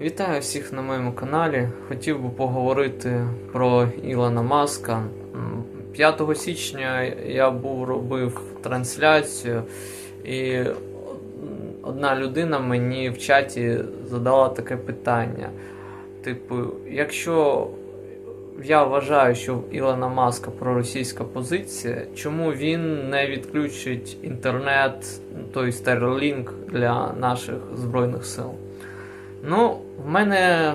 Вітаю всіх на моєму каналі. Хотів би поговорити про Ілона Маска. 5 січня я був робив трансляцію, і одна людина мені в чаті задала таке питання. Типу, якщо я вважаю, що в Ілона Маска проросійська позиція, чому він не відключить інтернет, той Starlink для наших збройних сил? Ну, в мене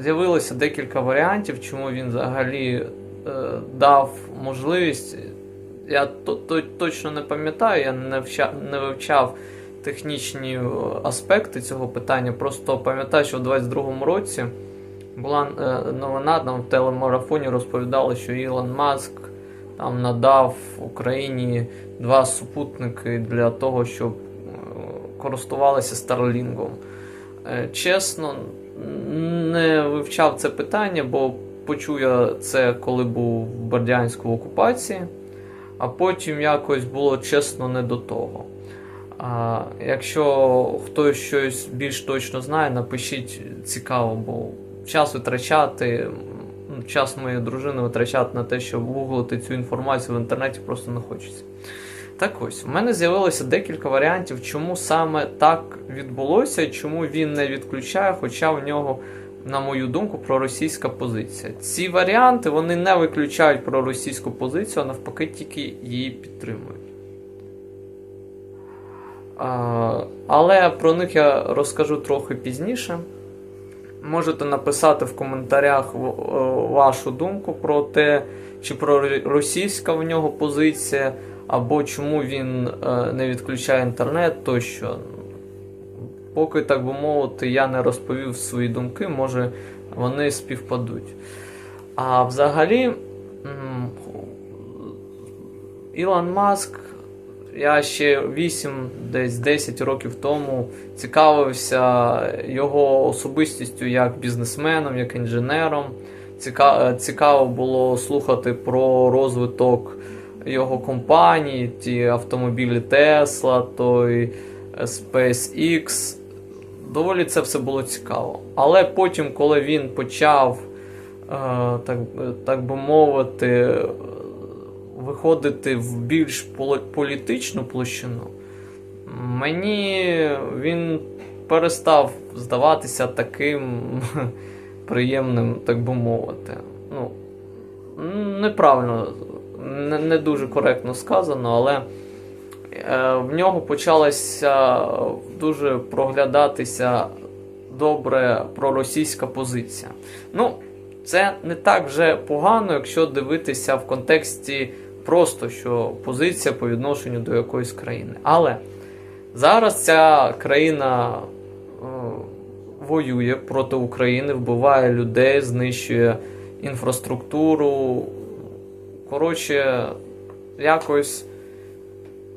з'явилося декілька варіантів, чому він взагалі е, дав можливість. Я то, то, точно не пам'ятаю, я не, вча, не вивчав технічні е, аспекти цього питання. Просто пам'ятаю, що в 22-му році була е, новина там в телемарафоні розповідали, що Ілон Маск там надав Україні два супутники для того, щоб е, користувалися Старлінгом. Е, Чесно, не вивчав це питання, бо почув я це, коли був в Бердянську окупації, а потім якось було чесно не до того. А якщо хтось щось більш точно знає, напишіть цікаво, бо час витрачати, час моєї дружини витрачати на те, щоб гуглити цю інформацію в інтернеті просто не хочеться. Так ось, в мене з'явилося декілька варіантів, чому саме так відбулося, чому він не відключає, хоча в нього, на мою думку, проросійська позиція. Ці варіанти вони не виключають проросійську позицію, а навпаки, тільки її підтримують. А, але про них я розкажу трохи пізніше. Можете написати в коментарях е, вашу думку про те, чи проросійська в нього позиція, або чому він е, не відключає інтернет тощо. Поки, так би мовити, я не розповів свої думки, може вони співпадуть. А взагалі, Ілон Маск, я ще 8, десь 10 років тому цікавився його особистістю як бізнесменом, як інженером. Цікаво було слухати про розвиток його компанії, ті автомобілі Tesla, той SpaceX. Доволі це все було цікаво. Але потім, коли він почав, е, так, так би мовити, виходити в більш політичну площину, мені він перестав здаватися таким приємним, так би мовити. Ну, неправильно, не, не дуже коректно сказано, але е, в нього почалася дуже проглядатися добре проросійська позиція. Ну, це не так вже погано, якщо дивитися в контексті просто, що позиція по відношенню до якоїсь країни. Але зараз ця країна е, воює проти України, вбиває людей, знищує інфраструктуру. Коротше, якось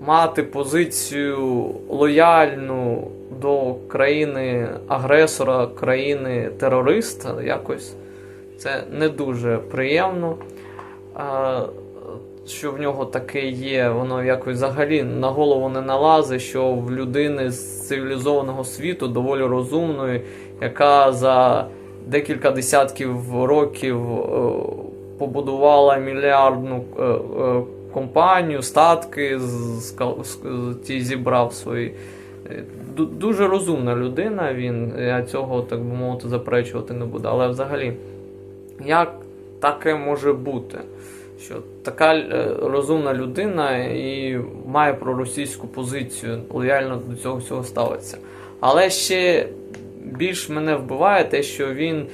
мати позицію лояльну до країни-агресора, країни-терориста, якось це не дуже приємно. Що в нього таке є, воно якось взагалі на голову не налазить, що в людини з цивілізованого світу, доволі розумної, яка за декілька десятків років е, побудувала мільярдну е, е, компанію, статки ті зібрав свої. Е, Дуже розумна людина, він, я цього, так би мовити, заперечувати не буду. Але взагалі, як таке може бути? Що така розумна людина і має проросійську позицію, лояльно до цього всього ставиться. Але ще більш мене вбиває те, що він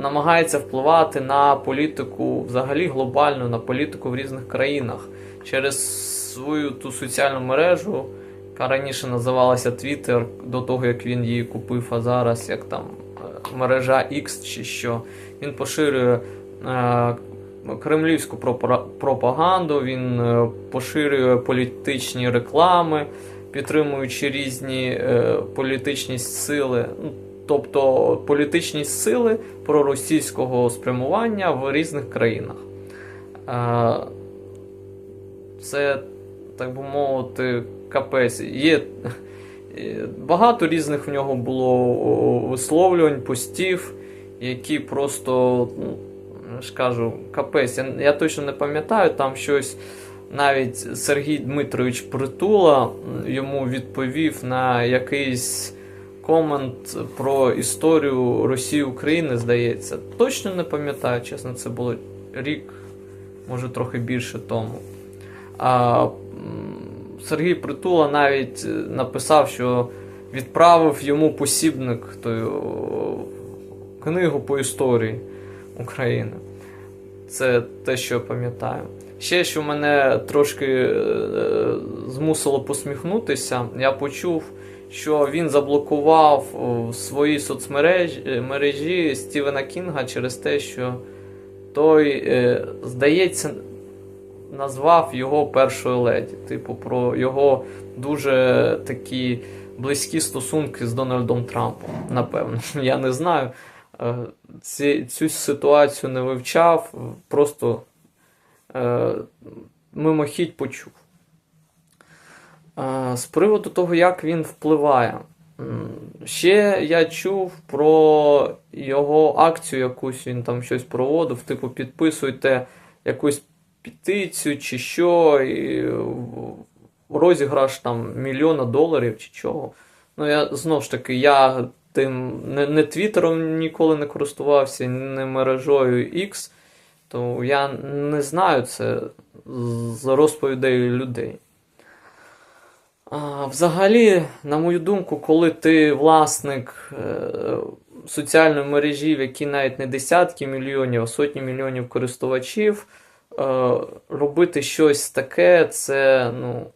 намагається впливати на політику взагалі глобально, на політику в різних країнах через свою ту соціальну мережу, яка раніше називалася Twitter, до того як він її купив, а зараз як там е, мережа X чи що. Він поширює е, кремлівську пропаганду, він е, поширює політичні реклами, підтримуючи різні е, політичні сили. Тобто політичні сили проросійського спрямування в різних країнах. Е, Це, так би мовити, капець. Є е, багато різних в нього було висловлювань, постів, які просто, ну, я кажу, капець. Я, я точно не пам'ятаю, там щось навіть Сергій Дмитрович Притула йому відповів на якийсь комент про історію Росії України, здається. Точно не пам'ятаю, чесно, це було рік, може трохи більше тому. А Сергій Притула навіть е, написав, що відправив йому посібник тою книгу по історії України. Це те, що я пам'ятаю. Ще, що мене трошки е, змусило посміхнутися, я почув, що він заблокував в своїй соцмережі е, мережі Стівена Кінга через те, що той, е, здається, назвав його першою леді. Типу, про його дуже такі близькі стосунки з Дональдом Трампом. Напевно, я не знаю. Е, Ці, цю ситуацію не вивчав, просто е, мимохідь почув. З приводу того, як він впливає. Ще я чув про його акцію, якусь він там щось проводив, типу, підписуйте якусь петицію чи що, і розіграш там мільйона доларів чи чого. Ну, я знову ж таки, я тим не, не Твіттером ніколи не користувався, не мережою X, то я не знаю це з розповідей людей. Взагалі, на мою думку, коли ти власник е, соціальної мережі, в якій навіть не десятки мільйонів, а сотні мільйонів користувачів, е, робити щось таке, це ну,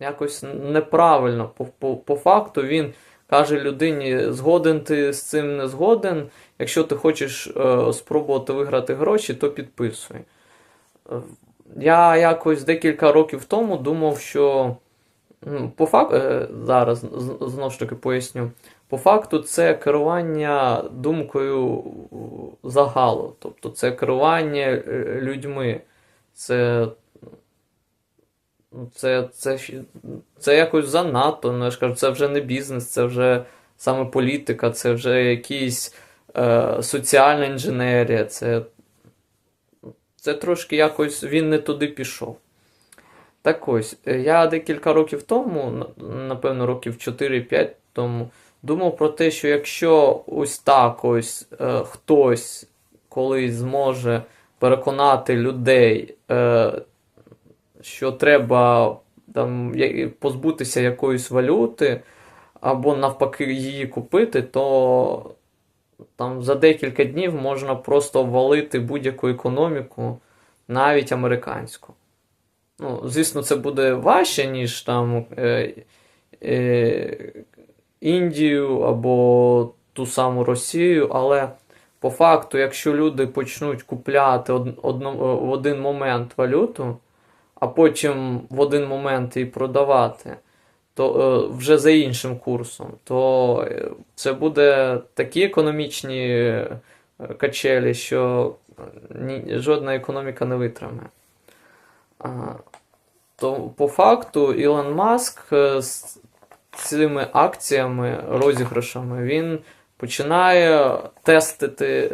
якось неправильно. По факту він каже людині, згоден ти з цим не згоден. Якщо ти хочеш е, спробувати виграти гроші, то підписуй. Е, Я якось декілька років тому думав, що по факту, зараз знову ж таки поясню. По факту, це керування думкою загалу. Тобто це керування е, людьми. Це, це, це, це якось занадто. Ну, я ж кажу, це вже не бізнес, це вже саме політика, це вже якісь е, соціальна інженерія. Це, це трошки якось він не туди пішов. Так ось, е, я декілька років тому, напевно, років 4-5 тому, думав про те, що якщо ось так ось е, хтось колись зможе переконати людей, е, що треба там, позбутися якоїсь валюти, або навпаки її купити, то там за декілька днів можна просто валити будь-яку економіку, навіть американську. Ну, звісно, це буде важче, ніж там е, е, Індію або ту саму Росію, але по факту, якщо люди почнуть купляти од, одно, в один момент валюту, а потім в один момент її продавати, то е, вже за іншим курсом, то е, це буде такі економічні е, качелі, що жодна економіка не витримає. То по факту Ілон Маск з цими акціями, розіграшами, він починає тестити,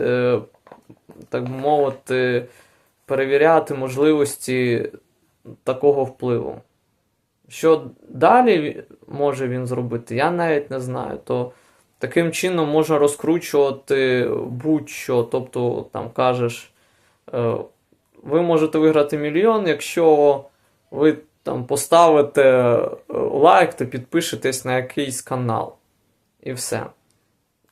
так би мовити, перевіряти можливості такого впливу. Що далі може він зробити, я навіть не знаю. То таким чином можна розкручувати будь-що. Тобто, там кажеш, е, ви можете виграти мільйон, якщо ви там поставите е, лайк та підпишетесь на якийсь канал. І все.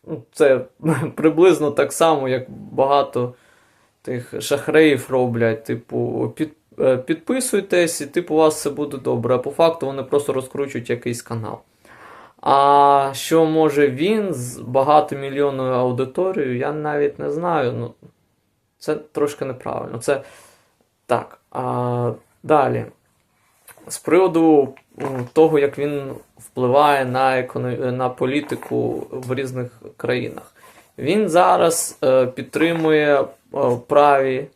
Ну, Це приблизно так само, як багато тих шахреїв роблять. Типу, під, підписуйтесь, і типу, у вас все буде добре. По факту вони просто розкручують якийсь канал. А що може він з багатомільйонною аудиторією, я навіть не знаю. Ну, це трошки неправильно. Це так. А, далі. З приводу того, як він впливає на, економ... на політику в різних країнах. Він зараз е, підтримує е, праві е,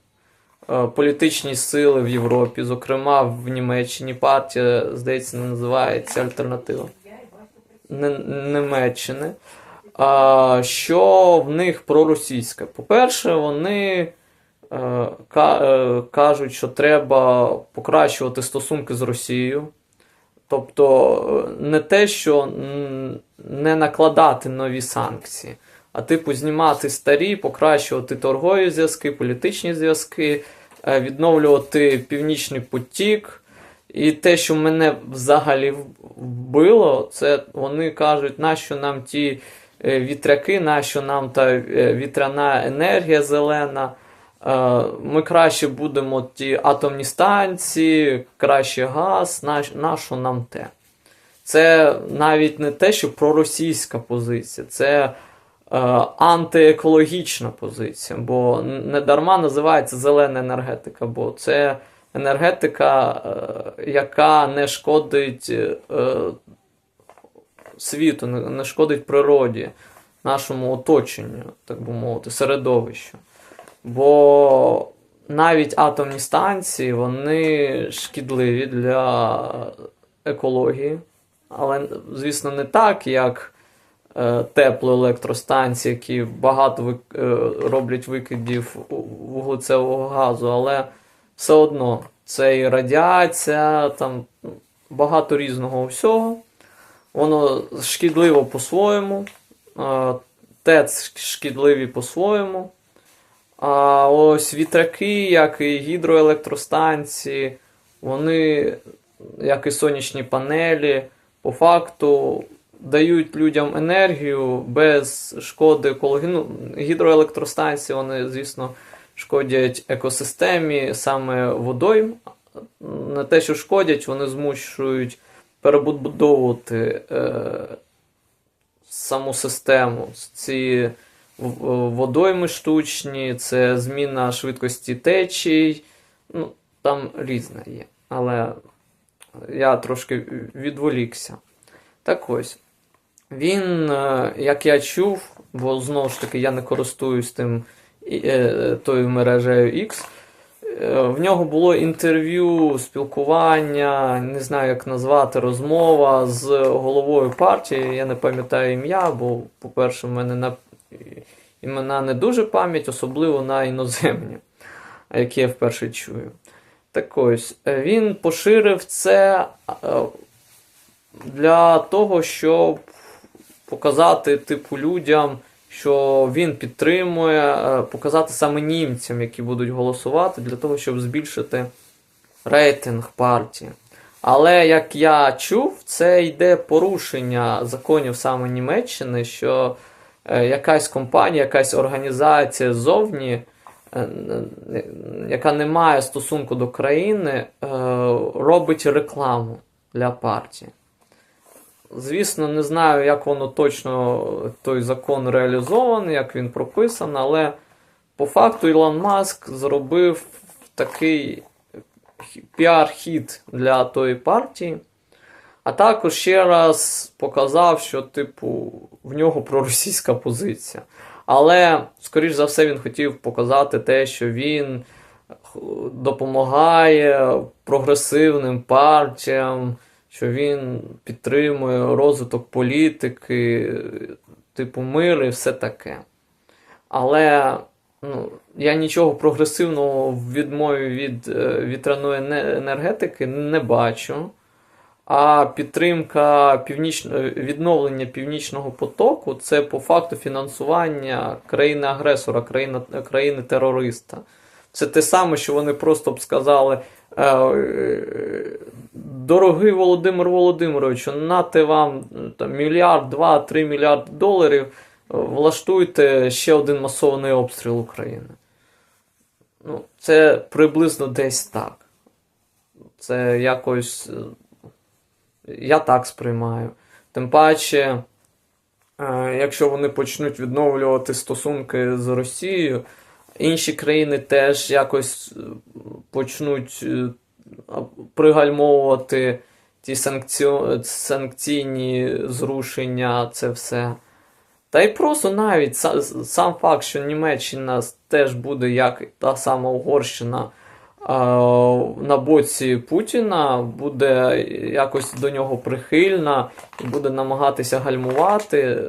політичні сили в Європі, зокрема в Німеччині партія, здається, називається Альтернатива. Німеччини, що в них проросійське. По-перше, вони е, е, кажуть, що треба покращувати стосунки з Росією. Тобто е, не те, що не накладати нові санкції, а типу знімати старі, покращувати торгові зв'язки, політичні зв'язки, е, відновлювати Північний потік. І те, що мене взагалі вбило, це вони кажуть, нащо нам ті е, вітряки, нащо нам та е, вітряна енергія зелена. Ми краще будемо ті атомні станції, краще газ, нащо нам те. Це навіть не те, що проросійська позиція, це антиекологічна позиція, бо не дарма називається зелена енергетика, бо це енергетика, е, яка не шкодить е, світу, не шкодить природі, нашому оточенню, так би мовити, середовищу. Бо навіть атомні станції вони шкідливі для екології, але, звісно, не так, як е, теплоелектростанції, які багато е, роблять викидів вуглецевого газу, але все одно це і радіація, там багато різного всього. Воно шкідливо по-своєму, е, ТЕЦ шкідливі по-своєму. А ось вітряки, як і гідроелектростанції, вони, як і сонячні панелі, по факту дають людям енергію без шкоди екології. Ну, гідроелектростанції, вони, звісно, шкодять екосистемі, саме водойм. Не те, що шкодять, вони змушують перебудовувати е, саму систему. Ці водойми штучні, це зміна швидкості течій. Ну, там різне є. Але я трошки відволікся. Так ось. Він, е, як я чув, бо знову ж таки я не користуюсь тим е, тою мережею X. е, В нього було інтерв'ю, спілкування, не знаю, як назвати, розмова з головою партії. Я не пам'ятаю ім'я, бо, по-перше, в мене на імена не дуже пам'ять, особливо на іноземні, які я вперше чую. Так ось, він поширив це для того, щоб показати типу людям, що він підтримує, е, показати саме німцям, які будуть голосувати, для того, щоб збільшити рейтинг партії. Але як я чув, це йде порушення законів саме Німеччини, що е, якась компанія, якась організація ззовні, е, яка не має стосунку до країни, робить рекламу для партії. Звісно, не знаю, як воно точно той закон реалізований, як він прописаний, але по факту Ілон Маск зробив такий піар-хід для тої партії. А також ще раз показав, що, типу, в нього проросійська позиція. Але, скоріш за все, він хотів показати те, що він допомагає прогресивним партіям, що він підтримує розвиток політики, типу мир і все таке. Але ну, я нічого прогресивного в відмові від е, вітряної енергетики не бачу. А підтримка північ... е, відновлення північного потоку це по факту фінансування країни-агресора, країни, країни-терориста. Це те саме, що вони просто б сказали. Дорогий Володимир Володимирович, нате вам там, мільярд, два, три мільярди доларів, е, влаштуйте ще один масований обстріл України. Ну, це приблизно десь так. Це якось. е, Я так сприймаю. Тим паче, е, якщо вони почнуть відновлювати стосунки з Росією, інші країни теж якось почнуть пригальмовувати ті санкціо... санкційні зрушення, це все. Та й просто навіть са- сам факт, що Німеччина теж буде, як та сама Угорщина, на боці Путіна, буде якось до нього прихильна і буде намагатися гальмувати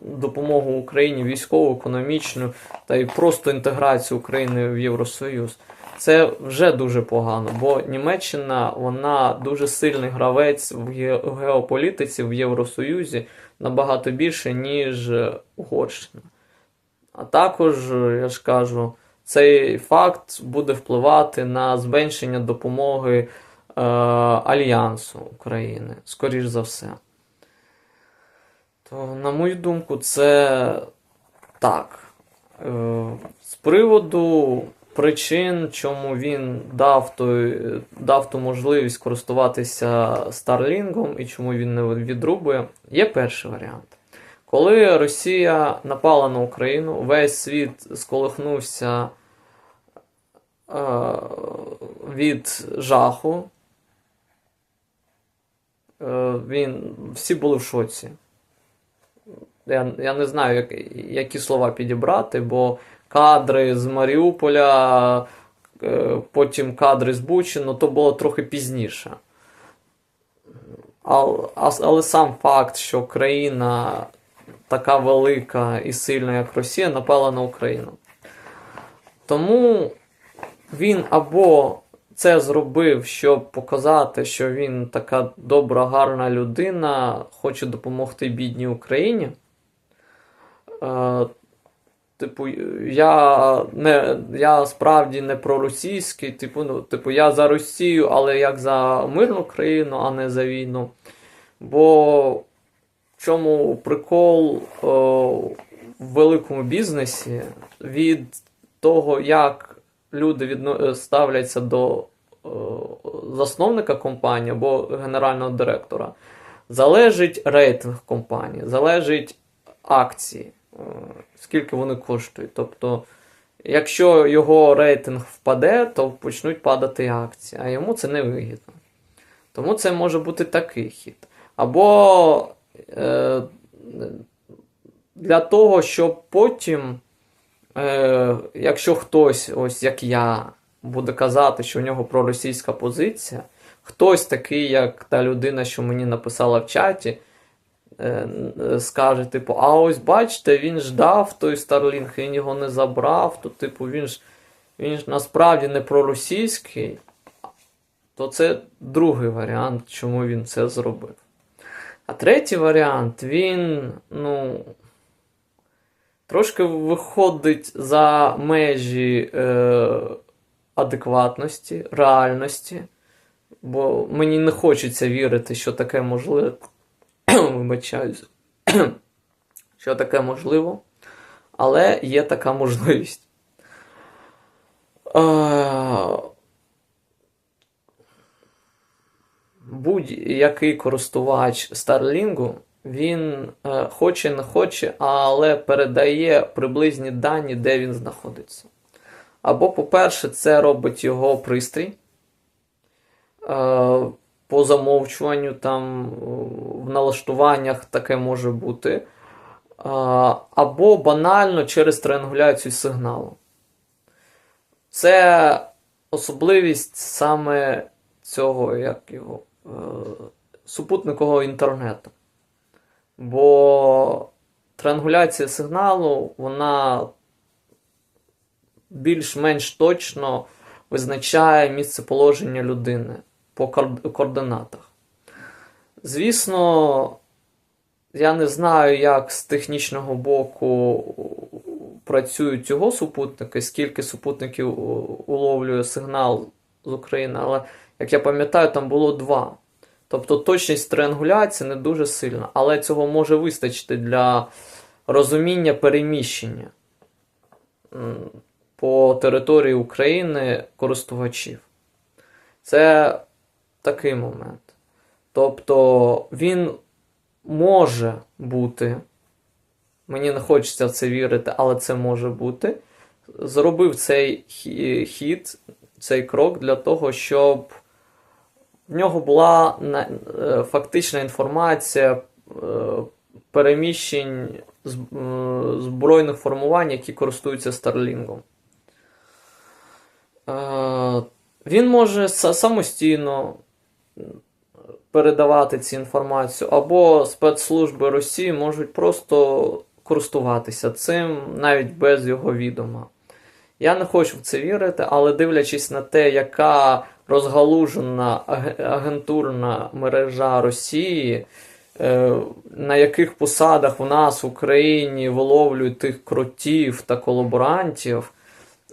допомогу Україні військову, економічну та й просто інтеграцію України в Євросоюз. Це вже дуже погано, бо Німеччина вона дуже сильний гравець в геополітиці в Євросоюзі набагато більше, ніж Угорщина. А також, я ж кажу, цей факт буде впливати на зменшення допомоги е, Альянсу України, скоріш за все. То, на мою думку, це так. Е, з приводу причин, чому він дав, той, дав ту можливість користуватися Старлінгом і чому він не відрубує, є перший варіант. Коли Росія напала на Україну, весь світ сколихнувся е, від жаху. Е, він, всі були в шоці. Я, я не знаю, як, які слова підібрати, бо кадри з Маріуполя, е, потім кадри з Бучі, ну то було трохи пізніше. Але, сам факт, що країна така велика і сильна, як Росія, напала на Україну. Тому він або це зробив, щоб показати, що він така добра, гарна людина, хоче допомогти бідній Україні. Е, Типу, я не я справді не проросійський, типу, ну, типу, я за Росію, але як за мирну країну, а не за війну. Бо в чому прикол о, в великому бізнесі від того, як люди відно... ставляться до о, засновника компанії або генерального директора, залежить рейтинг компанії, залежить акції, е, скільки вони коштують. Тобто, якщо його рейтинг впаде, то почнуть падати акції, а йому це не вигідно. Тому це може бути такий хід. Або е, для того, щоб потім, е, якщо хтось, ось як я, буде казати, що у нього проросійська позиція, хтось такий, як та людина, що мені написала в чаті, е, е, скаже, типу, а ось бачите, він ждав той Starlink, він його не забрав, то, типу, він ж, він ж насправді не проросійський, то це другий варіант, чому він це зробив. А третій варіант, він, ну, трошки виходить за межі е, адекватності, реальності. Бо мені не хочеться вірити, що таке можливо. Вибачаюсь, що таке можливо. Але є така можливість. Е, будь-який користувач Старлінгу, він е, хоче не хоче, але передає приблизні дані, де він знаходиться. Або, по-перше, це робить його пристрій. Е, по замовчуванню, там в налаштуваннях таке може бути. Е, або банально через триангуляцію сигналу. Це особливість саме цього, як його, е, супутникового інтернету. Бо триангуляція сигналу, вона більш-менш точно визначає місце положення людини по координатах. Звісно, я не знаю, як з технічного боку працюють його супутники, скільки супутників уловлює сигнал з України, але, як я пам'ятаю, там було два. Тобто точність триангуляції не дуже сильна, але цього може вистачити для розуміння переміщення по території України користувачів. Це такий момент. Тобто він може бути, мені не хочеться в це вірити, але це може бути. Зробив цей хід, цей крок для того, щоб в нього була е, фактична інформація е, переміщень е, збройних формувань, які користуються Старлінгом. Він може самостійно передавати цю інформацію, або спецслужби Росії можуть просто користуватися цим навіть без його відома. Я не хочу в це вірити, але дивлячись на те, яка розгалужена агентурна мережа Росії, е, на яких посадах в нас в Україні виловлюють тих кротів та колаборантів,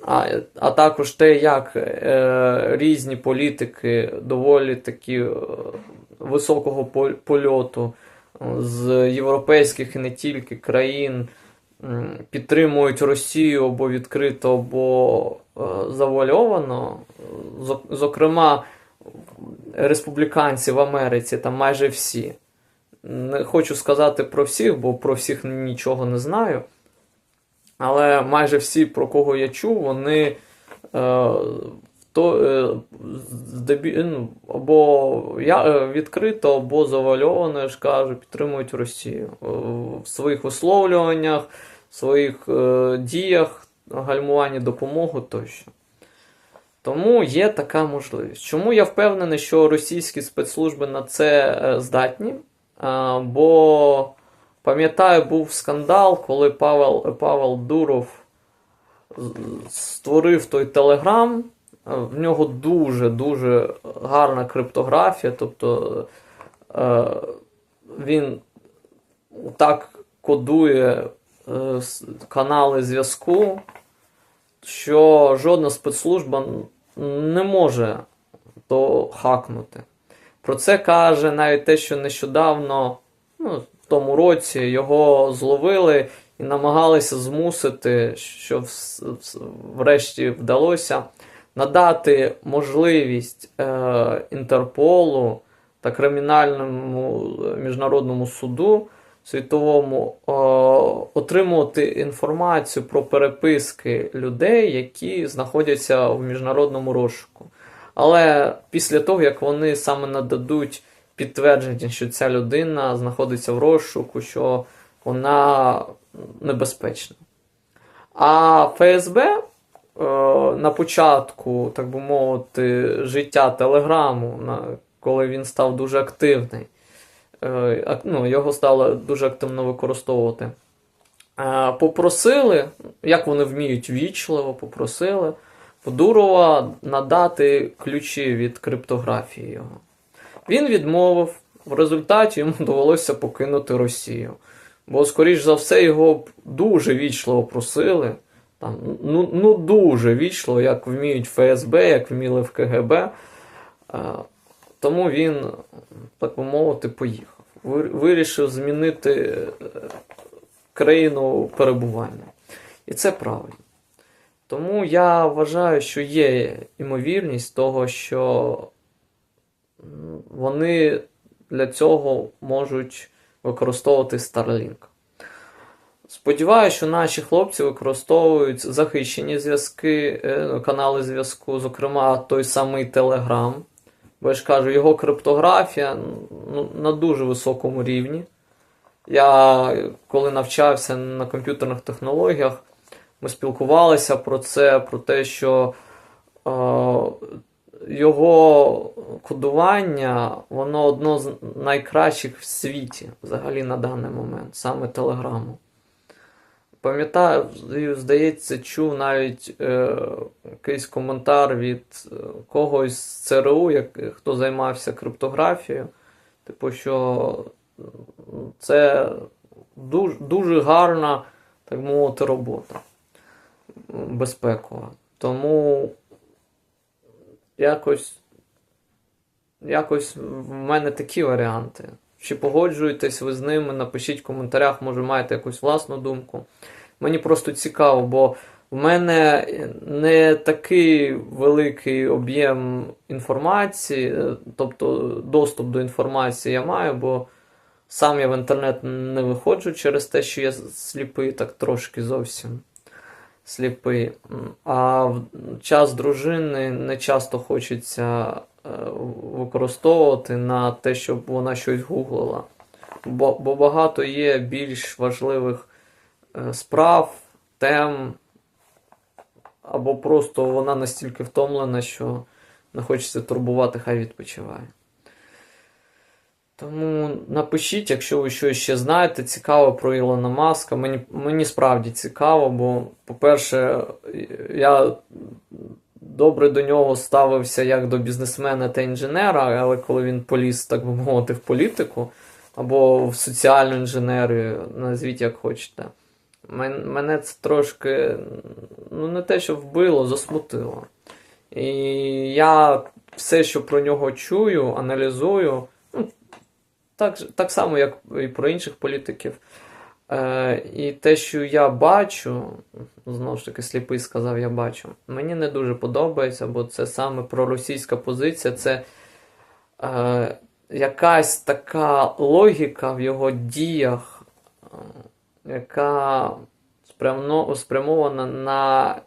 а, а також те, як е, різні політики доволі такі е, високого польоту е, з європейських і не тільки країн підтримують Росію або відкрито, або е, завуальовано. Зокрема, республіканці в Америці там майже всі. Не хочу сказати про всіх, бо про всіх нічого не знаю. Але майже всі, про кого я чув, вони е, то, е, здебі, ну, або я, е, відкрито, або завальовано, я ж кажу, підтримують Росію Е, в своїх висловлюваннях, в своїх е, діях, гальмуванні допомоги тощо. Тому є така можливість. Чому я впевнений, що російські спецслужби на це е, здатні? А, бо пам'ятаю, був скандал, коли Павел, Павел Дуров створив той Телеграм. В нього дуже-дуже гарна криптографія. Тобто е, він так кодує е, канали зв'язку, що жодна спецслужба не може то хакнути. Про це каже навіть те, що нещодавно, ну, тому році, його зловили і намагалися змусити, що врешті вдалося надати можливість е, Інтерполу та кримінальному е, міжнародному суду світовому е, отримувати інформацію про переписки людей, які знаходяться в міжнародному розшуку. Але після того, як вони саме нададуть підтвердження, що ця людина знаходиться в розшуку, що вона небезпечна. А ФСБ е, на початку, так би мовити, життя Телеграму, на, коли він став дуже активний, е, ну, його стало дуже активно використовувати. Е, Попросили, як вони вміють вічливо, попросили Дурова надати ключі від криптографії його. Він відмовив, в результаті йому довелося покинути Росію. Бо, скоріш за все, його дуже вічливо просили. Там, ну, ну дуже вічливо, як вміють ФСБ, як вміли в КГБ. Е, Тому він, так би мовити, поїхав. Вирішив змінити е, країну перебування. І це правильно. Тому я вважаю, що є ймовірність того, що вони для цього можуть використовувати Starlink. Сподіваюся, що наші хлопці використовують захищені зв'язки, е, канали зв'язку, зокрема той самий Telegram. Бо я ж кажу, його криптографія ну, на дуже високому рівні. Я коли навчався на комп'ютерних технологіях, ми спілкувалися про це, про те, що е, його кодування, воно одно з найкращих в світі взагалі на даний момент, саме Телеграму. Пам'ятаю, здається, чув навіть е, якийсь коментар від е, когось з ЦРУ, як, хто займався криптографією. Типу, що це дуже, дуже гарна, так мовити, робота безпекова. Тому якось, якось в мене такі варіанти. Чи погоджуєтесь ви з ними, напишіть в коментарях, може маєте якусь власну думку. Мені просто цікаво, бо в мене не такий великий об'єм інформації, е, тобто доступ до інформації я маю, бо сам я в інтернет не виходжу через те, що я сліпий, так трошки зовсім сліпий. А в час дружини не часто хочеться е, використовувати на те, щоб вона щось гуглила. Бо, бо багато є більш важливих е, справ, тем, або просто вона настільки втомлена, що не хочеться турбувати, хай відпочиває. Тому напишіть, якщо ви щось ще знаєте, цікаво про Ілона Маска. Мені, мені справді цікаво, бо, по-перше, я добре до нього ставився як до бізнесмена та інженера, але коли він поліз, так би мовити, в політику або в соціальну інженерію, назвіть як хочете. Мене це трошки, ну не те, що вбило, засмутило. І я все, що про нього чую, аналізую, ну, так, так само, як і про інших політиків. Е, і те, що я бачу, знову ж таки, сліпий сказав, я бачу, мені не дуже подобається, бо це саме проросійська позиція, це е, якась така логіка в його діях, е, яка спрямно, спрямована на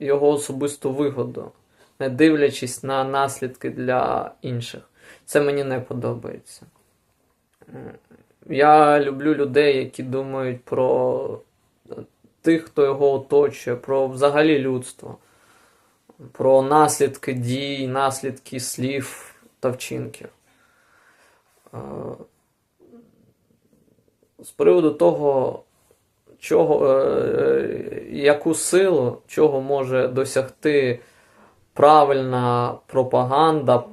його особисту вигоду, не дивлячись на наслідки для інших. Це мені не подобається. Е, Я люблю людей, які думають про тих, хто його оточує, про взагалі людство, про наслідки дій, наслідки слів та вчинків. Е, З приводу того, чого, е, яку силу, чого може досягти правильна пропаганда,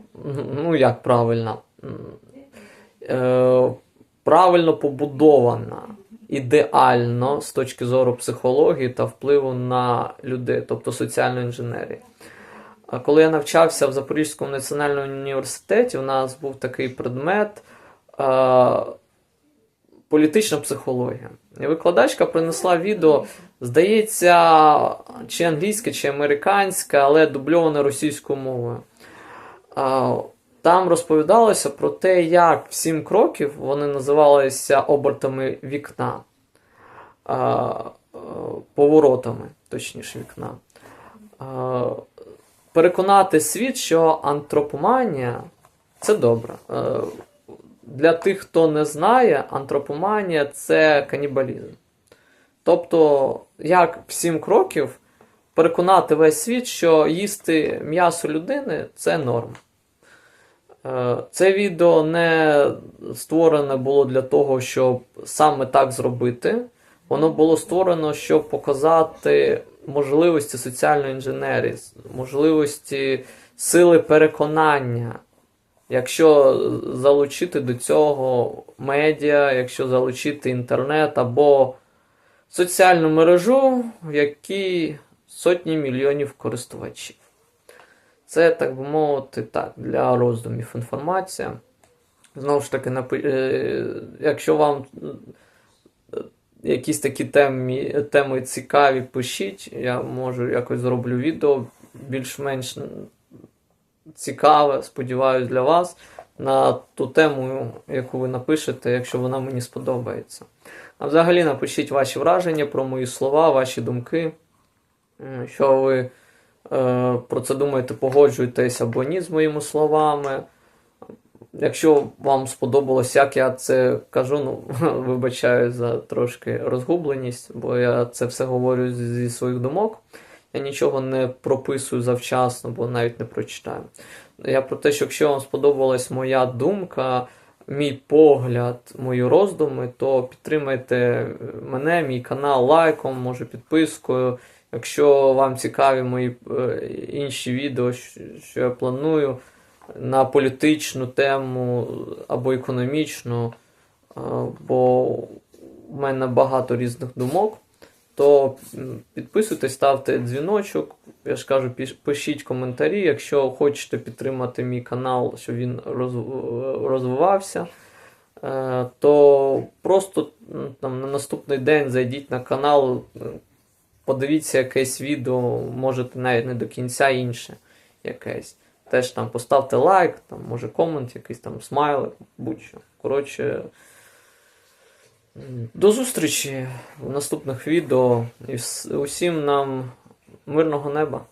ну як правильна, е, правильно побудована, ідеально з точки зору психології та впливу на людей, тобто соціальної інженерії. А Коли я навчався в Запорізькому національному університеті, у нас був такий предмет е, політична психологія. І викладачка принесла відео, здається, чи англійське, чи американське, але дубльоване російською мовою. А, Там розповідалося про те, як в сім кроків вони називалися обертами вікна, е, поворотами, точніше, вікна. Переконати світ, що антропоманія це добре. Е, Для тих, хто не знає, антропоманія це канібалізм. Тобто, як в сім кроків переконати весь світ, що їсти м'ясо людини це норм. Е, Це відео не створене було для того, щоб саме так зробити. Воно було створено, щоб показати можливості соціальної інженерії, можливості сили переконання. Якщо залучити до цього медіа, якщо залучити інтернет або соціальну мережу, в якій сотні мільйонів користувачів. Це, так би мовити, так, для роздумів інформація. Знову ж таки, е, якщо вам е, якісь такі теми, теми цікаві, пишіть. Я можу якось зроблю відео більш-менш цікаве, сподіваюсь, для вас на ту тему, яку ви напишете, якщо вона мені сподобається. А взагалі напишіть ваші враження про мої слова, ваші думки, що ви про це думаєте, погоджуєтесь або ні з моїми словами. Якщо вам сподобалось, як я це кажу, ну вибачаю за трошки розгубленість, бо я це все говорю зі зі своїх думок. Я нічого не прописую завчасно, бо навіть не прочитаю. Я про те, що якщо вам сподобалась моя думка, мій погляд, мої роздуми, то підтримайте мене, мій канал лайком, може підпискою. Якщо вам цікаві мої е, інші відео, що я планую на політичну тему або економічну, е, бо в мене багато різних думок, то підписуйтесь, ставте дзвіночок. Я ж кажу, пишіть коментарі, якщо хочете підтримати мій канал, щоб він розвивався. е, То просто там на наступний день зайдіть на канал, подивіться якесь відео, можете навіть не до кінця інше якесь. Теж там поставте лайк, там, може комент, якийсь там смайлик, будь-що. Коротше, до зустрічі в наступних відео і усім нам мирного неба.